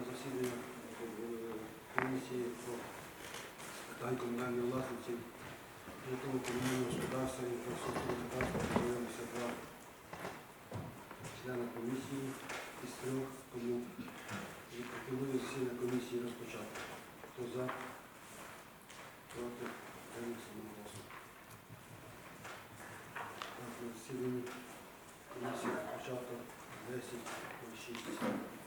на засідання е, комісії про питань комунальної власності, житлово-комунального господарства, інфраструктури транспорту, з'явилися два члена комісії із трьох, тому і пропоную засідання комісії розпочати. Хто за? Проти? Утримався одноголосно. Так, на засіданні комісії розпочато 10.06.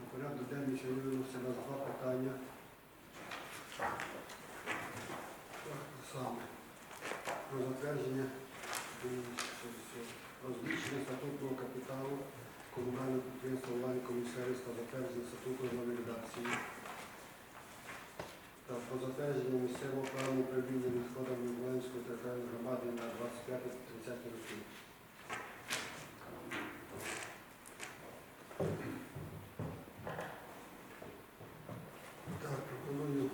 На порядок денний сьогодні виноситься на два питання. Саме про затвердження збільшення статутного капіталу комунального підприємства Лані комісаріс та затвердження нової редакції та про затвердження місцевого плану управління відходами Волинської територіальної громади на 25-30 роки. Так, пропоную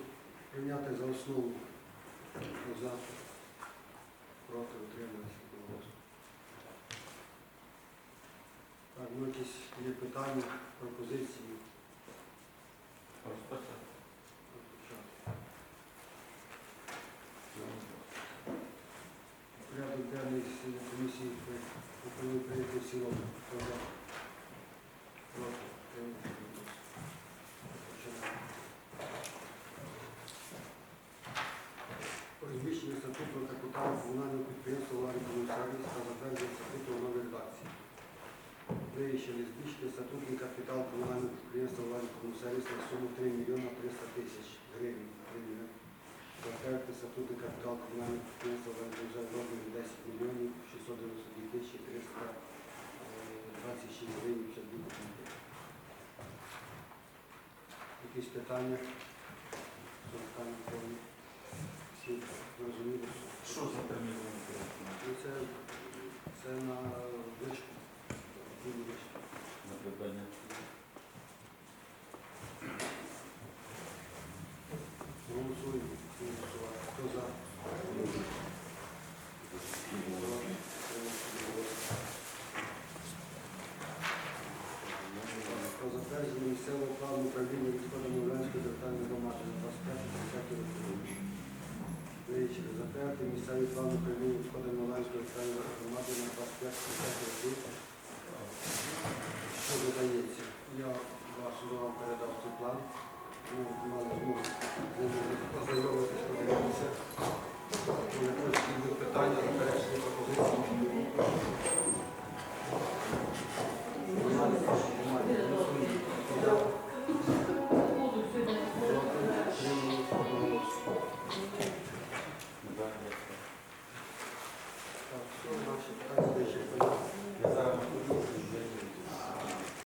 прийняти за основу. Хто за, проти, утрималися, одноголосно. Так, ну якісь є питання, пропозиції. Порядок денний комісії прийняти в цілому. Хто за? Проти, утрималися, одноголосно. Починаємо. Про збільшення статутного капіталу комунального підприємства «Ларіковий сервіс» та затвердження статуту в новій редакції. Вирішили збільшити статутний капітал комунального підприємства «Ларіковий сервіс» на суму 3 мільйона 300 тисяч гривень. Затвердити статутний капітал комунального підприємства «Ларіковий сервіс» розмірі 10 мільйонів 692 тисячі 326 гривень 52 копійки. Якісь питання? Що там повні? Що за терміном? Ну, це, це на вишку. На придбання. Голосуємо. Хто за? Про затвердження місцевого плану управління відходами Уленської територіальної громади на 25-30 роки. Вирішили місцеві план управління відходами Уленської центральної громади на 25 років. Що додається? Я вашу вам передав цей план. Ми мали змогу з наші питання вичерпані.